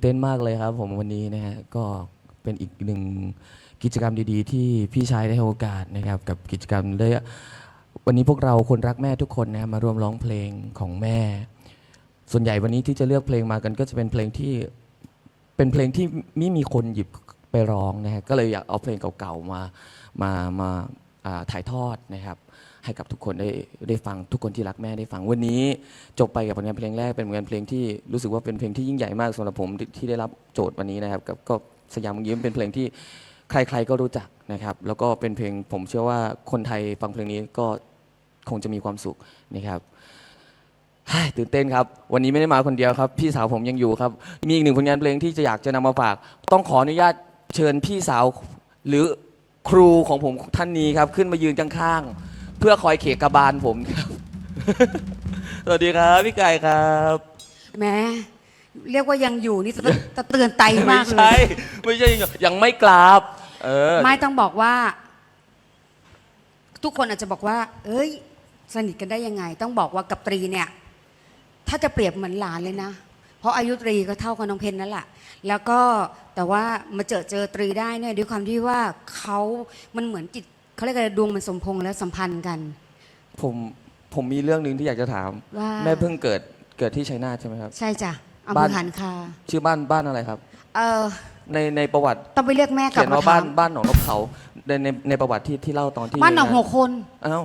เต้นมากเลยครับ ผมวันนี้นะฮะก็เป็นอีกหนึ่งกิจกรรมดีๆ ที่พี่ชายได้ให้โอกาสนะครับกับกิจกรรมเลยวันนี้พวกเราคนรักแม่ทุกคนนะมาร่วมร้องเพลงของแม่ ส่วนใหญ่วันนี้ที่จะเลือกเพลงมากัน ก็จะเป็นเพลงที่เป็นเพลงที่ไม่มีคนหยิบไปร้องนะฮะก็เลยอยากเอาเพลงเก่าๆมามามาอ่าถ่ายทอดนะครับ ให้กับทุกคนได้ได้ฟังทุกคนที่รักแม่ได้ฟังวันนี้จบไปกับผลงานเพลงแรกเป็นผลงานเพลงที่รู้สึกว่าเป็นเพลงที่ยิ่งใหญ่มากสำหรับผมที่ที่ได้รับโจทย์วันนี้นะครับกับก็สยามยิ้มเป็นเพลงที่ใครๆก็รู้จักนะครับ แล้วก็เป็นเพลงผมเชื่อว่าคนไทยฟังเพลงนี้ก็คงจะมีความสุขนะครับตื่นเต้นครับ วันนี้ไม่ได้มาคนเดียวครับ พี่สาวผมยังอยู่ครับ มีอีกหนึ่งผลงานเพลงที่จะอยากจะนำมาฝาก ต้องขออนุญาตเชิญพี่สาวหรือครูของผมท่านนี้ครับ ขึ้นมายืนข้างๆ เพื่อคอยเขกกระบาลผมครับ สวัสดีครับพี่ไก่ครับแหม้เรียกว่ายังอยู่นี่จะจะเตือนไตไม่มากเลใช่ย ไม่ใช่ยังไม่กราบ เออ ไม่ต้องบอกว่า ทุกคนอาจจะบอกว่า เอ้ย สนิทกันได้ยังไง ต้องบอกว่ากับตรีเนี่ย ถ้าจะเปรียบเหมือนหลานเลยนะ เพราะอายุตรีก็เท่ากับน้องเพนนั่นแหละ แล้วก็แต่ว่ามาเจอเจอตรีได้เนี่ยด้วยความที่ว่าเขามันเหมือนจิต เขาเรียกอะไรดวงมันสมพงษ์และสัมพันธ์กัน ผมผมมีเรื่องหนึ่งที่อยากจะถาม ว่า แม่เพิ่งเกิดเกิดที่ชัยนาทใช่ไหมครับ ใช่จ้ะเอาบ้ามืนอหันคาชื่อบ้านบ้านอะไรครับ เออในในประวัติต้องไปเรียกแม่กลัเขีบยนมาว่าบ้าถานมบ้านหนองนกเขาในในในประวัติที่ที่เล่าตอนที่บ้านหนองหัวคน อ้าว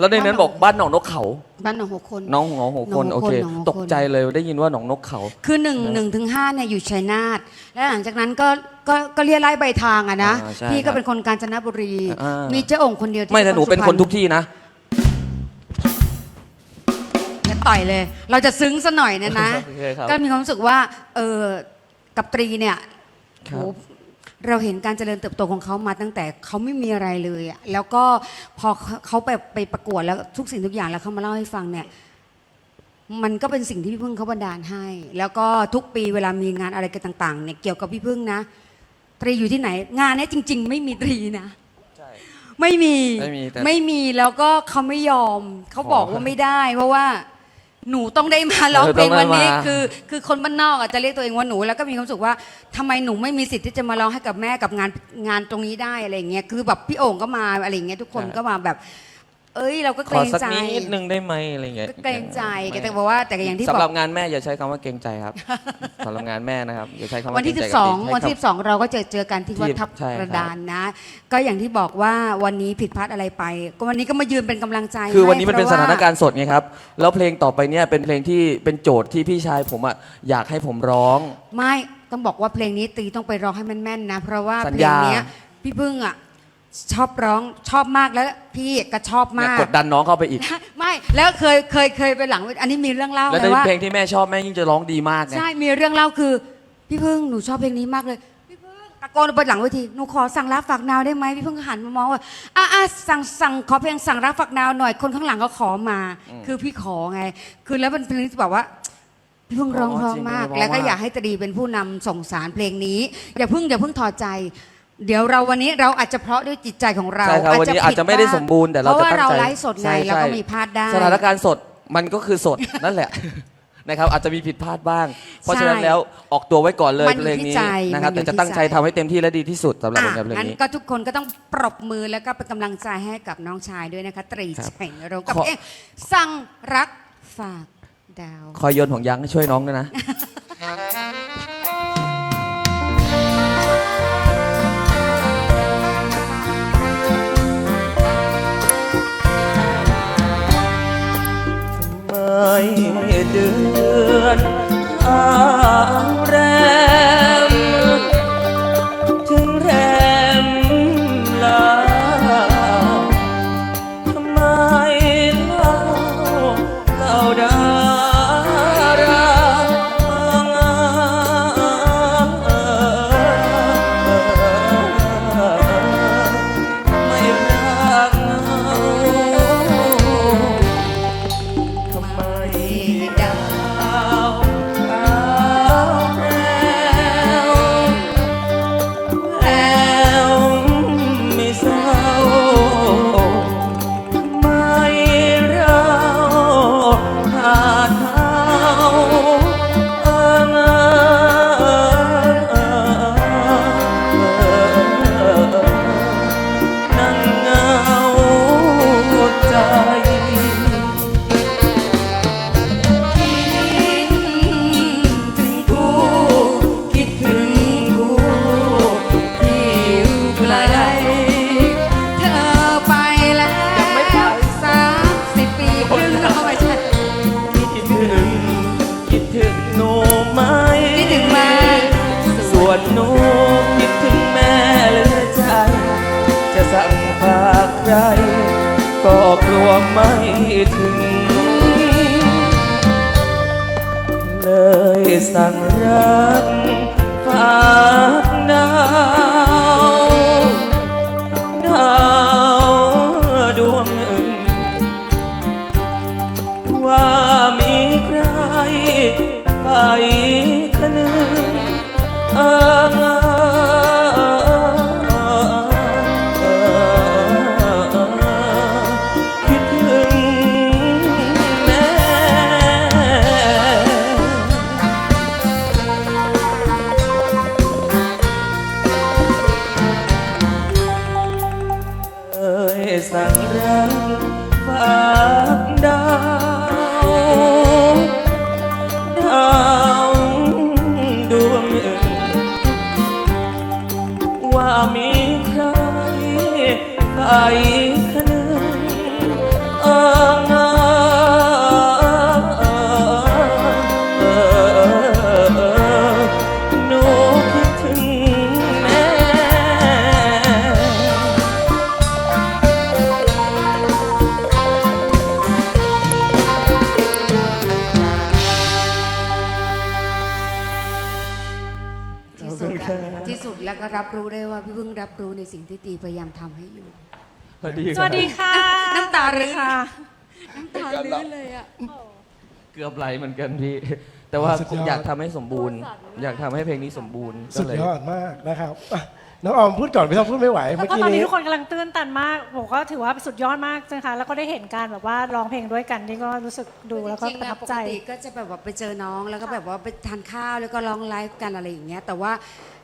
แล้วในนั้นบอกบ้านหนองนกเขา บ้านหนองหัวคน น้องหัวหัวคนหนองหัวคนโอเค หนองหัวคน ตกใจเลยได้ยินว่าหนองนกเขา คือหนึ่งหนึ่งถึงห้าเนี่ยอยู่ชัยนาทแล้วหลังจากนั้นก็ก็ก็เรียกไล่ใบทางอะนะอ่าใช่พี่ครัก็บเป็นคนกาญจนบุรี อ่ามี มีเจ้าองค์คนเดียวที่ไม่แต่หนูเป็นคนทุกสุพรรณที่นะ จะต่อยเลย เราจะซึ้งซะหน่อยเนยนะ โอเคครับก็มีความรู้สึกว่าเออกับตรีเนี่ยครับ โห เราเห็นการเจริญเติบโตของเขามาตั้งแต่เขาไม่มีอะไรเลยอะแล้วก็พอเขาไปไปประกวดแล้วทุกสิ่งทุกอย่างแล้วเขามาเล่าให้ฟังเนี่ยมันก็เป็นสิ่งที่พี่พึ่งเขาบันดาลให้ แล้วก็ทุกปีเวลามีงานอะไรกันต่างๆเนี่ยเกี่ยวกับพี่พึ่งนะ ตรีอยู่ที่ไหน งานเนี้ยจริง ๆ ไม่มีตรีนะใช่ไม่มีไม่มีแต่ไม่มีแล้วก็เขาไม่ยอมเขาบอกขอว่าไม่ได้ เพราะว่า หนูต้องได้มาร้องเออเพลงวันนี้ต้องได้มาคือคือคนบ้านนอกอะจะเรียกตัวเองว่าหนูแล้วก็มีความรู้สึกว่าทำไมหนูไม่มีสิทธิ์ที่จะมาร้องให้กับแม่กับงานงานตรงนี้ได้อะไรอย่างเงี้ยคือแบบพี่โอ่งก็มาอะไรอย่างเงี้ยทุกคนก็มาแบบ เอ้ยเราก็ขเกรองสักใจนิดนึงได้ไหมอะไรเงี้ยก็เกรงใจไม่แต่บอกว่าแต่อย่างที่บสำหอรักบงานแม่อย่าใช้คำว่าเกรงใจครับ สำหรับงานแม่นะครับอย่าใช้คำว่าวันที่ เกรงใจกับ12ใช้วันที่คำ 12 เราก็เจอเจอกันที่วัดที่ทับใช่ครับ กระดานนะ ก็อย่างที่บอกว่าวันนี้ผิดพลาดอะไรไป ก็วันนี้ก็มายืนเป็นกำลังใจคือวันนี้มันให้เป็นพสระว่ถานการณ์สดไงครับ แล้วเพลงต่อไปเนี่ยเป็นเพลงที่เป็นโจทย์ที่พี่ชายผมอะอยากให้ผมร้อง ไม่ต้องบอกว่าเพลงนี้ตีต้องไปร้องให้มันแม่นนะ เพราะว่าสัญเพลงญาเนี้ยพี่พึ่งอะ ชอบร้องชอบมากแล้วพี่ก็ชอบเนี่ยมาก กดดันน้องเข้าไปอีก ไม่แล้วเคยเคยเคยไปหลังเวทีอันนี้มีเรื่องเล่าแล้วเลในยว่า เพลงที่แม่ชอบแม่ยิ่งจะร้องดีมากไง ใช่ มีเรื่องเล่าคือ พี่พึ่งหนูชอบเพลงนี้มากเลย พี่พึ่งตะโกนไปหลังเวทีหนูขอสั่งรักฝากนาวได้ไหมพี่พึ่งก็หันมามองว่าอะอะสั่งสั่งขอเพลงสั่งรักฝากนาวหน่อยคนข้างหลังก็ขอมา คือพี่ขอไง คือแล้วเป็นเพลงที่แบบว่า พี่พึ่งร้องเพราะมากแล้วก็อยากให้ตรีเป็นผู้นำส่งสารเพลงนี้ อย่าเพิ่งอย่าเพิ่งถอดใจ เดี๋ยวเราวันนี้เราอาจจะเพราะด้วยจิตใจของเราใช่ครับวันนี้อาจจะไม่ได้สมบูรณ์แต่เราเพราะจะว่าตั้งเราใจไลฟ์สดไงใช่เราก็ใช่มีพลาดได้สถานการณ์สดมันก็คือสดนั่นแหละนะครับอาจจะมีผิดพลาดบ้าง เพราะฉะนั้นแล้วออกตัวไว้ก่อนเลยมันอยู่เพลงที่นี้ใจนะครับมันอยู่แต่จะตั้งใจที่ใจทำให้เต็มที่และดีที่สุดสำหรับผลงานเพลงงั้นนี้ก็ทุกคนก็ต้องปรบมือแล้วก็เป็นกำลังใจให้กับน้องชายด้วยนะคะตรีครับชัยนรงค์กับขอเพลงสั่งรักฝากดาวคอยโยนของยางให้ช่วยน้องด้วยนะ กใครก็กลัวไม่ถึง เลยสั่งรักฝากดาวดาวดวงหนึ่ง ว่ามีใครไปคะนึงเออเออเอ สักครักฝา สุดแล้วที่สุดแล้วก็รับรู้ได้ว่าพี่พึ่งรับรู้ในสิ่งที่ตีพยายามทำให้อยู่ สวัสดีสวัสดีค่ะ น้ำตารื้นค่ะน้ำตาลื้นเลยอะ เกือบไหลเหมือนกันพี่ แต่ว่าสุดยอด อยากทำให้สมบูรณ์ อยากทำให้เพลงนี้สมบูรณ์ก็สุดเลยยอดมากนะครับอะ น้องออมพูดก่อนพี่ต้องพูดไม่ไหวแล้วเมื่อก็กี้ตอนนี้นี้ ทุกคนกำลังตื้นตันมาก ผมก็ถือว่าสุดยอดมากนะคะ แล้วก็ได้เห็นการแบบว่าร้องเพลงด้วยกันนี่ก็รู้สึกดูแล้วก็จริงประๆทัอะบปใจ กติก็จะแบบว่าไปเจอน้องแล้วก็แบบว่าไปทานข้าวแล้วก็ร้องไลฟ์กันอะไรอย่างเงี้ยแต่ว่า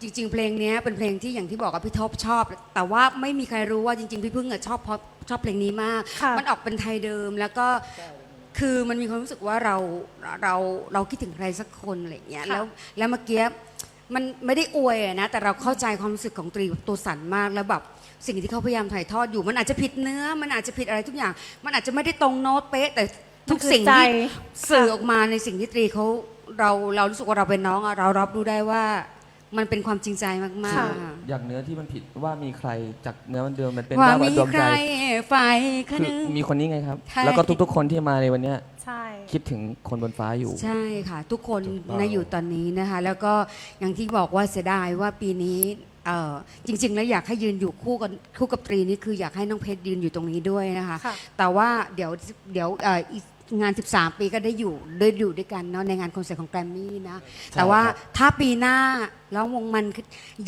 จริง ๆ เพลงเนี้ยเป็นเพลงที่อย่างที่บอกกับพี่ท็อปชอบ แต่ว่าไม่มีใครรู้ว่าจริง ๆ พี่พึ่งอะชอบเพราะชอบเพลงนี้มาก ค่ะ มันออกเป็นไทยเดิมแล้วก็คือมันมีความรู้สึกว่าเราเราเราคิดถึงใครสักคนอะไรอย่างเงี้ยแล้วแล้วเมื่อกี้ มันไม่ได้อวยอะนะ แต่เราเข้าใจความรู้สึกของตรีตัวสันมากแล้วแบบสิ่งที่เขาพยายามถ่ายทอดอยู่ มันอาจจะผิดเนื้อ มันอาจจะผิดอะไรทุกอย่าง มันอาจจะไม่ได้ตรงโน้ตเป๊ะ แต่ทุกสิ่งใจที่สื่อออกมาในสิ่งที่ตรีเขาเราเรารู้สึกว่าเราเป็นน้องอะเรารับรู้ได้ว่า มันเป็นความจริงใจมากค่ะๆอย่างเนื้อที่มันผิดว่ามีใครจากเนื้อมันเดิมมันเป็นว่าว่ามีดวงใคใจรฝ่ายคคือนึงมีคนนี้ไงครับ ใช่ แล้วก็ทุกๆ คนที่มาในวันเนี้ยใช่ คิดถึงคนบนฟ้าอยู่ ใช่ค่ะ ทุกคนถูกต้อง นะอยู่ตอนนี้นะคะ แล้วก็อย่างที่บอกว่าเสียดายว่าปีนี้เอ่อจริง ๆ แล้วอยากให้ยืนอยู่คู่กันคู่กับตรีนี่คืออยากให้น้องเพชรยืนอยู่ตรงนี้ด้วยนะคะ ค่ะ แต่ว่าเดี๋ยวเดี๋ยวเอ่ออีก งาน 13 ปีก็ได้อยู่ได้อยู่ด้วยกันเนาะในงานคอนเสิร์ตของแกรมมี่นะแต่ว่าถ้าปีหน้าร้องวงมัน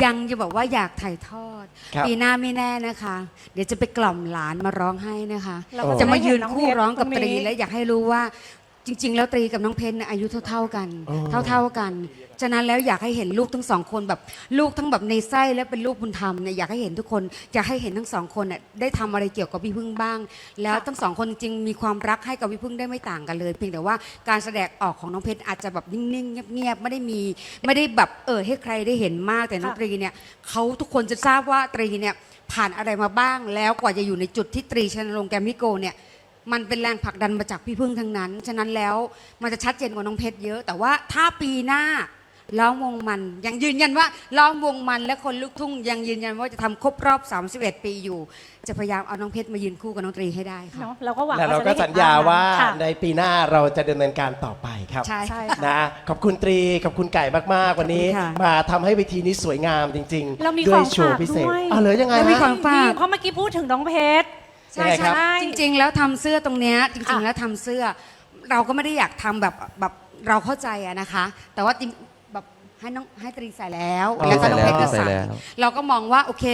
ยังจะบอกว่าอยากถ่ายทอด ครับ ปีหน้าไม่แน่นะคะ เดี๋ยวจะไปกล่อมหลานมาร้องให้นะคะ เราก็จะมายืนได้เห็คู่ร้องกับน้ตรีเพชและอยากให้รู้ว่า จริง ๆ แล้วตรีกับน้องเพนน่ะอายุเท่า ๆกัน อ๋อ เท่าๆกัน ฉะนั้นแล้วอยากให้เห็นลูกทั้งสองคนแบบลูกทั้งแบบในไส้และเป็นลูกบุญธรรมเนี่ยอยากให้เห็นทุกคนอยากให้เห็นทั้งสองคนน่ะได้ทำอะไรเกี่ยวกับพี่พึ่งบ้าง แล้วทั้งสองคนจริงๆมีความรักให้กับพี่พึ่งได้ไม่ต่างกันเลย เพียงแต่ว่าการแสดงออกของน้องเพชรอาจจะแบบนิ่งๆเงียบๆไม่ได้มีไม่ได้แบบเออให้ใครได้เห็นมากแต่น้องค่ะ ตรีเนี่ยเขาทุกคนจะทราบว่าตรีเนี่ยผ่านอะไรมาบ้าง แล้วกว่าจะอยู่ในจุดที่ตรีชนรงค์แกรมมิโกเนี่ย มันเป็นแรงผลักดันมาจากพี่พึ่งทั้งนั้น ฉะนั้นแล้วมันจะชัดเจนกว่าน้องเพชรเยอะ แต่ว่าถ้าปีหน้าร้องวงมัน ยังยืนยันว่าร้องวงมันและคนลูกทุ่ง ยังยืนยันว่าจะทำครบรอบ 31 ปีอยู่ จะพยายามเอาน้องเพชรมายืนคู่กับน้องตรีให้ได้ค่ะ เนาะเราก็หวังและเราจะก็ได้ห็นสัญญาว่าค่ะในปีหน้าเราจะดำเนินการต่อไปครับ ใช่ ใช่ค่ะ นะขอบคุณตรีขอบคุณไก่มาก ๆ วันนี้ ขอบคุณค่ะ มาทำให้เวทีนี้สวยงามจริงเรามีด้ขวอยงโชว์ฝากพิเศษด้วย อ๋อเหรอยังไงแล้วมีฮะของฝากเพราะเมื่อกี้พูดถึงน้องเพชร ใช่ยังไงครับใช่จริง ๆ แล้วทำเสื้อตรงเนี้ยจริงค่ะๆแล้วทำเสื้อ เราก็ไม่ได้อยากทำแบบแบบเราเข้าใจอะนะคะ แต่ว่าจริงแบบให้น้องให้ตรีใส่แล้วอ๋อแล้วก็น้องเพชรก็ใส่ใส่แล้ว เราก็มองว่าโอเค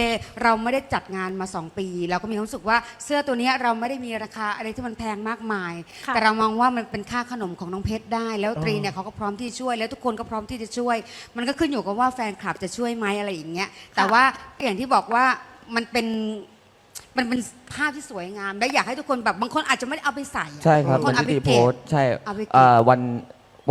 เราไม่ได้จัดงานมา 2 ปี เราก็มีความรู้สึกว่าเสื้อตัวเนี้ยเราไม่ได้มีราคาอะไรที่มันแพงมากมาย ค่ะ แต่เรามองว่ามันเป็นค่าขนมของน้องเพชรได้ แล้วตรีอ๋อเนี่ยเขาก็พร้อมที่จะช่วย แล้วทุกคนก็พร้อมที่จะช่วย มันก็ขึ้นอยู่กับว่าแฟนคลับจะช่วยไหมอะไรอย่างเงี้ยแต่ว่าอย่างที่บอกว่ามันเป็น มันเป็นภาพที่สวยงาม และอยากให้ทุกคนแบบบางคนอาจจะไม่ได้เอาไปใส่อะใช่ครับบางเหคมือนนเอาไปที่ตีโพเก็บ สต์ใช่เอาไปเก็บอ่าวัน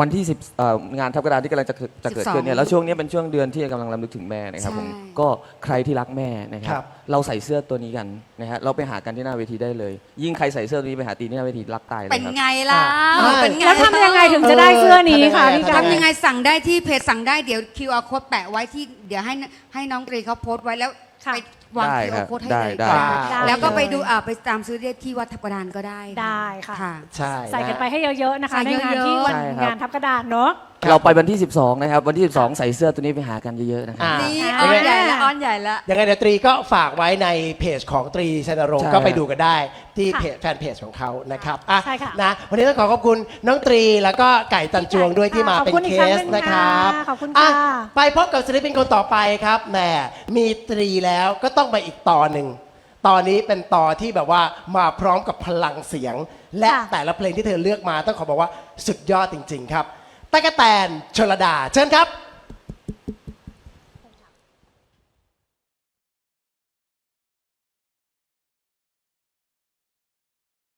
วันที่10เอ่องานทับกระดานที่กำลังจะเกิดจะเกิดขึ้นเนี่ย12แล้วช่วงนี้เป็นช่วงเดือนที่กำลังรำลึกถึงแม่นะครับใช่ผมก็ใครที่รักแม่นะครับครับเราใส่เสื้อตัวนี้กันนะฮะเราไปหากันที่หน้าเวทีได้เลย ยิ่งใครใส่เสื้อตัวนี้ไปหาตีที่หน้าเวทีรักตายเลยเป็นครับ ไงล่ะอ่า เป็นไงแล้วทำยังไงถึงจะได้เสื้อนี้คะพี่ไก่ทำยังไงสั่งได้ที่เพจสั่งได้เดี๋ยว QR code แปะไว้ที่เดี๋ยวให้ให้น้องตรีเขาโพสต์ไว้แล้วค่ะไป วางได้ครั QR บ code ให้ได้เลยได้ค่ะได้ แล้วก็ไปเลยดูอ่าไปตามซื้อได้ที่วัดทับกระดานก็ได้ได้ค่ะ ค่ะ ใช่ใส่กันนะไปให้เยอะๆนะคะ ใส่ในงานเยอะๆที่วันใช่ครับ งานทับกระดานเนาะเราไปวันที่ 12 นะครับ วันที่ 12 ใส่เสื้อตัวนี้ไปหากันเยอะๆนะครับ อ่า นี่อ่าออนใหญ่ละออนใหญ่ละ ยังไงเดี๋ยวตรีก็ฝากไว้ในเพจของตรีชัยนรงค์ใช่ ก็ไปดูกันได้ที่ค่ะเพจแฟนเพจของเขานะครับอะใช่ค่ะ นะวันนี้ต้องขอขอบคุณน้องตรีแล้วก็ไก่ตันจวงด้วยที่มาขอบเป็นคุณอีเคกครั้งสหนึ่งนะครับค่ะขอบคุณอะค่ะไปพบกับศิลปินคนต่อไปครับแหมมีตรีแล้วก็ต้องไปอีกต่อหนึ่งตอนนี้เป็นต่อที่แบบว่ามาพร้อมกับพลังเสียง และค่ะแต่ละเพลงที่เธอเลือกมาต้องขอบอกว่าสุดยอดจริง ๆ ครับ ตะกะแตนชลดา เชิญครับ